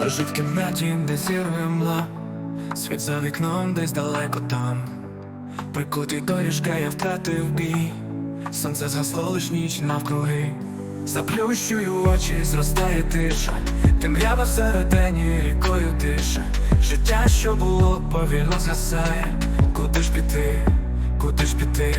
Лежу в кімнаті, де зірве мла Світ за вікном десь далеко там. Прикутий до ліжка я втратив бій. Сонце згасло лиш ніч навкруги. Заплющую очі, зростає тиша. Темрява всередині рікою тише Життя, що було, повільно згасає. Куди ж піти, куди ж піти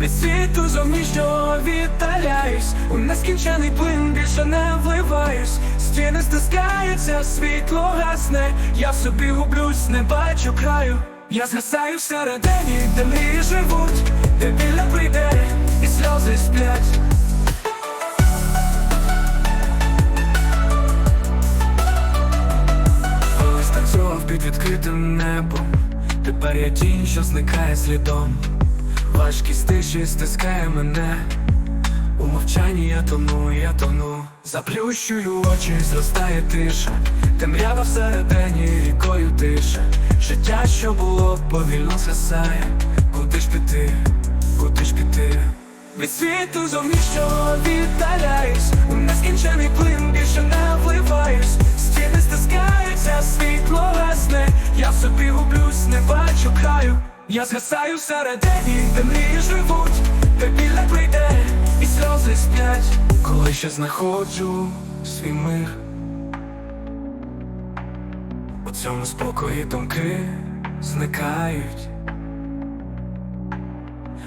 від світу зовнішнього віддаляюсь. У нескінчений плин більше не вливаюсь. Стіни стискаються, світло гасне. Я в собі гублюсь, не бачу краю. Я згасаю всередині, де мрії живуть Де біля прийде і сльози сплять. Танцював під відкритим небом. Тепер я тінь, що зникає слідом Важкість тиші стискає мене. У мовчанні я тону, я тону. Заплющую очі, зростає тиша. Темрява всередині рікою тише Життя, що було, повільно згасає. Куди ж піти, куди ж піти? Від світу зовнішнього віддаляюсь. У нескінчений плин більше не вливаюсь. Стіни стискаються, світло гасне. Я в собі гублюсь, не бачу краю Я згасаю всередині, де мрії живуть Де біль не прийде і сльози сплять. Коли ще знаходжу свій мир У цьому спокої думки зникають.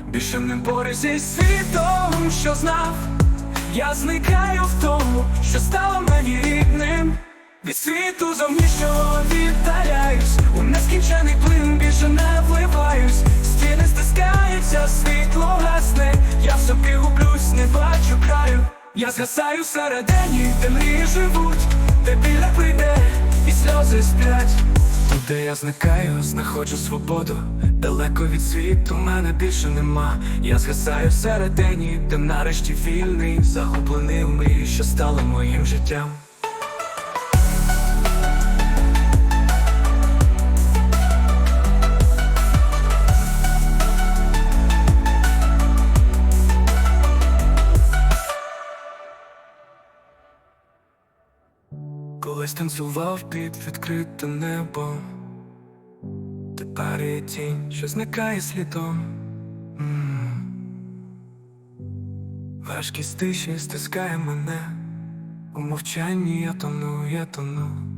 Більше не борюсь зі світом, що знав, я зникаю в тому, що стало мені рідним. Від світу зовнішнього віддаляюсь, у нескінчений плин більше не вливаюсь, в гублюсь, не бачу краю. Я згасаю всередині, де мрії живуть, де біля прийде і сльози сплять. Тут, де я зникаю, знаходжу свободу. Далеко від світу мене більше нема. Я згасаю всередині, де нарешті вільний, загублений в мрії, що стало моїм життям. Колись танцював під відкрите небо, тепер є тінь, що зникає слідом. Важкість тиші стискає мене, у мовчанні я тону, я тону.